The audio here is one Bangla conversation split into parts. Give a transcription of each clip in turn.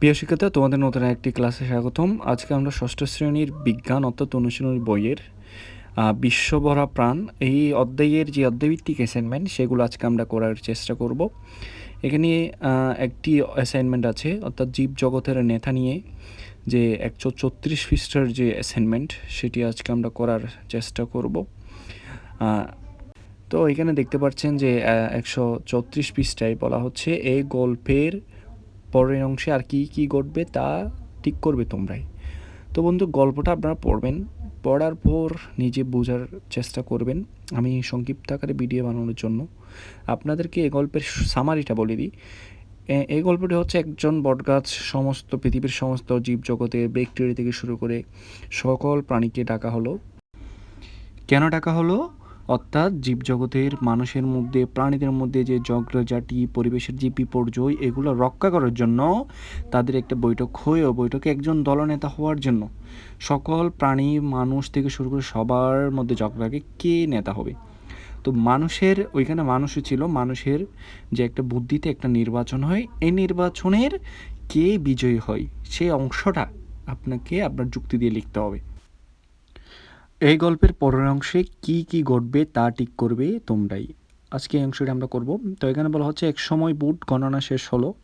প্রিয় শিক্ষার্থী তোমাদের নতুন একটি ক্লাসে স্বাগতম। আজকে আমরা ষষ্ঠ শ্রেণির বিজ্ঞান অর্থাৎ অনুশীলনী বইয়ের বিশ্বভরা প্রাণ। এই অধ্যায়ের যে অধ্যায়ভিত্তিক অ্যাসাইনমেন্ট সেগুলো আজকে আমরা করার চেষ্টা করব। এখানে একটি অ্যাসাইনমেন্ট আছে, অর্থাৎ জীব জগতের নেতা নিয়ে যে একশো ছত্রিশ পৃষ্ঠার যে অ্যাসাইনমেন্ট সেটি আজকে আমরা করার চেষ্টা করব। তো এখানে দেখতে পাচ্ছেন যে একশো চৌত্রিশ পৃষ্ঠায় বলা হচ্ছে এই গল্পের পরের অংশে আর কি কি ঘটবে তা ঠিক করবে তোমরাই। তো বন্ধু, গল্পটা আপনারা পড়বেন। পড়ার পর নিজে বোঝার চেষ্টা করবেন। আমি সংক্ষিপ্ত আকারে ভিডিও বানানোর জন্য আপনাদেরকে এই গল্পের সামারিটা বলে দিই। এই গল্পটি হচ্ছে একজন বটগাছ সমস্ত পৃথিবীর সমস্ত জীবজগতে ব্যাকটেরিয়া থেকে শুরু করে সকল প্রাণীকে ডাকা হলো। কেন ডাকা হলো? অর্থাৎ জীবজগতের মানুষের মধ্যে, প্রাণীদের মধ্যে যে জগ্রজাটি পরিবেশের যে বিপর্যয়, এগুলো রক্ষা করার জন্য তাদের একটা বৈঠক হয়েও বৈঠকে একজন দলনেতা হওয়ার জন্য সকল প্রাণী, মানুষ থেকে শুরু করে সবার মধ্যে ঝগড়াকে কে নেতা হবে? তো মানুষের, ওইখানে মানুষও ছিল, মানুষের যে একটা বুদ্ধিতে একটা নির্বাচন হয়, এই নির্বাচনের কে বিজয়ী হয় সেই অংশটা আপনাকে আপনার যুক্তি দিয়ে লিখতে হবে। এই গল্পের পরের অংশে কি কি ঘটবে তা ঠিক করবে তোমরাই। আজকে এই অংশটি আমরা করব। তো এখানে বলা হচ্ছে, এক সময় বুট গণনা শেষ হলো।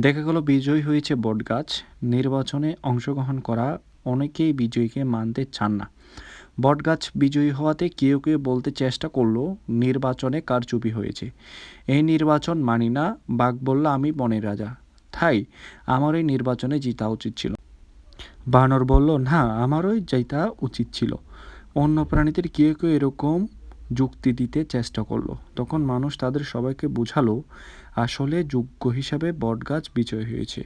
দেখা গেল বিজয়ী হয়েছে বটগাছ নির্বাচনে অংশগ্রহণ করা অনেকেই বিজয়ীকে মানতে চান না। বটগাছ বিজয়ী হওয়াতে কেউ কেউ বলতে চেষ্টা করল, নির্বাচনে কারচুপি হয়েছে। এই নির্বাচন মানি না, বাঘ বলল, আমি বনের রাজা। তাই আমার এই নির্বাচনে জিতা উচিত ছিল। বানর বলল, না আমারই যেটা উচিত ছিল। অন্য প্রাণীদের কেউ কেউ এরকম যুক্তি দিতে চেষ্টা করল। তখন মানুষ তাদের সবাইকে বুঝালো, আসলে যোগ্য হিসাবে বটগাছ বিজয় হয়েছে।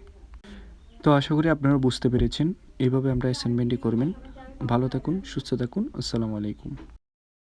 তো আশা করি আপনারা বুঝতে পেরেছেন। এভাবে আমরা অ্যাসাইনমেন্টটি করবেন। ভালো থাকুন, সুস্থ থাকুন। আসসালামু আলাইকুম।